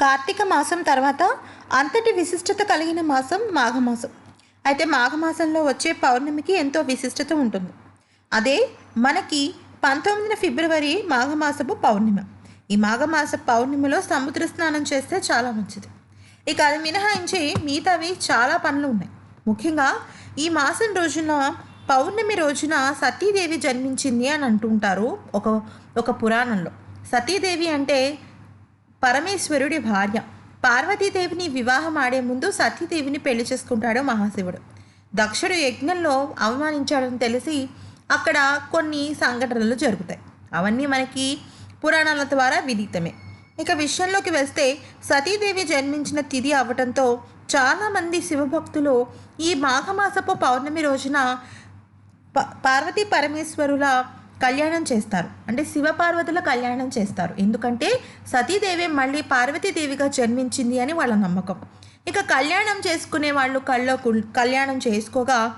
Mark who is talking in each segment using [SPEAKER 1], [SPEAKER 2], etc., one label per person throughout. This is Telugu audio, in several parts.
[SPEAKER 1] కార్తీక మాసం తర్వాత అంతటి విశిష్టత కలిగిన మాసం మాఘమాసం. అయితే మాఘమాసంలో వచ్చే పౌర్ణమికి ఎంతో విశిష్టత ఉంటుంది. అదే మనకి పంతొమ్మిదిన ఫిబ్రవరి మాఘమాసపు పౌర్ణిమ. ఈ మాఘమాస పౌర్ణిమలో సముద్ర స్నానం చేస్తే చాలా మంచిది. ఇక అది మినహాయించి మిగతావి చాలా పనులు ఉన్నాయి. ముఖ్యంగా ఈ మాసం రోజున పౌర్ణమి రోజున సతీదేవి జన్మించింది అని అంటుంటారు ఒక ఒక పురాణంలో. సతీదేవి అంటే పరమేశ్వరుడి భార్య. పార్వతీదేవిని వివాహం ఆడే ముందు సతీదేవిని పెళ్ళి చేసుకుంటాడు మహాశివుడు. దక్షుడు యజ్ఞంలో అవమానించాడని తెలిసి అక్కడ కొన్ని సంఘటనలు జరుగుతాయి. అవన్నీ మనకి పురాణాల ద్వారా విదితమే. ఇక విషయంలోకి వస్తే సతీదేవి జన్మించిన తిథి అవ్వటంతో చాలామంది శివభక్తులు ఈ మాఘమాసపు పౌర్ణమి రోజున ప- పార్వతీ పరమేశ్వరుల కళ్యాణం చేస్తారు. అంటే శివపార్వతుల కళ్యాణం చేస్తారు. ఎందుకంటే సతీదేవి మళ్ళీ పార్వతీదేవిగా జన్మించింది అని వాళ్ళ నమ్మకం. ఇక కళ్యాణం చేసుకునే వాళ్ళు కళ్ళ కళ్యాణం చేసుకోగా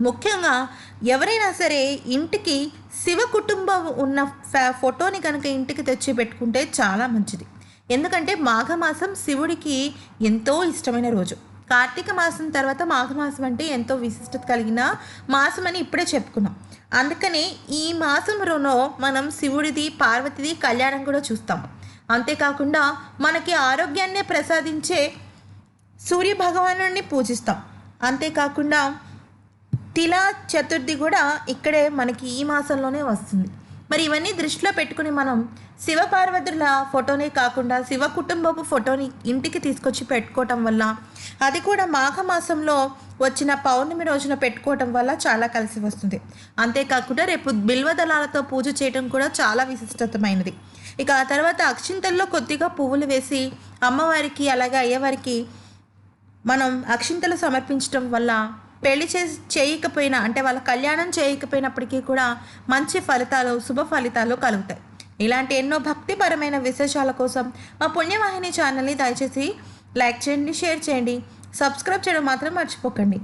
[SPEAKER 1] ముఖ్యంగా ఎవరైనా సరే ఇంటికి శివ కుటుంబం ఉన్న ఫ్యా ఫోటోని కనుక ఇంటికి తెచ్చి పెట్టుకుంటే చాలా మంచిది. ఎందుకంటే మాఘమాసం శివుడికి ఎంతో ఇష్టమైన రోజు. కార్తీక మాసం తర్వాత మాఘమాసం అంటే ఎంతో విశిష్టత కలిగిన మాసం అని ఇప్పుడే చెప్పుకున్నాం. అందుకనే ఈ మాసంలోనో మనం శివుడిది పార్వతిది కళ్యాణం కూడా చూస్తాం. అంతేకాకుండా మనకి ఆరోగ్యాన్నే ప్రసాదించే సూర్య భగవాను పూజిస్తాం. అంతేకాకుండా తిలా చతుర్థి కూడా ఇక్కడే మనకి ఈ మాసంలోనే వస్తుంది. మరి ఇవన్నీ దృష్టిలో పెట్టుకుని మనం శివపార్వతుల ఫోటోనే కాకుండా శివ కుటుంబపు ఫోటోని ఇంటికి తీసుకొచ్చి పెట్టుకోవటం వల్ల అది కూడా మాఘమాసంలో వచ్చిన పౌర్ణమి రోజున పెట్టుకోవటం వల్ల చాలా కలిసి వస్తుంది. అంతేకాకుండా రేపు బిల్వదళాలతో పూజ చేయడం కూడా చాలా విశిష్టతమైనది. ఇక ఆ తర్వాత అక్షింతల్లో కొద్దిగా పువ్వులు వేసి అమ్మవారికి అలాగే అయ్యవారికి మనం అక్షింతలు సమర్పించడం వల్ల పెళ్ళి చేసి చేయకపోయినా అంటే వాళ్ళ కళ్యాణం చేయకపోయినప్పటికీ కూడా మంచి ఫలితాలు శుభ ఫలితాలు కలుగుతాయి. ఇలాంటి ఎన్నో భక్తిపరమైన విశేషాల కోసం మా పుణ్యవాహిని ఛానల్ని దయచేసి లైక్ చేయండి షేర్ చేయండి. సబ్స్క్రైబ్ చేయడం మాత్రం మర్చిపోకండి.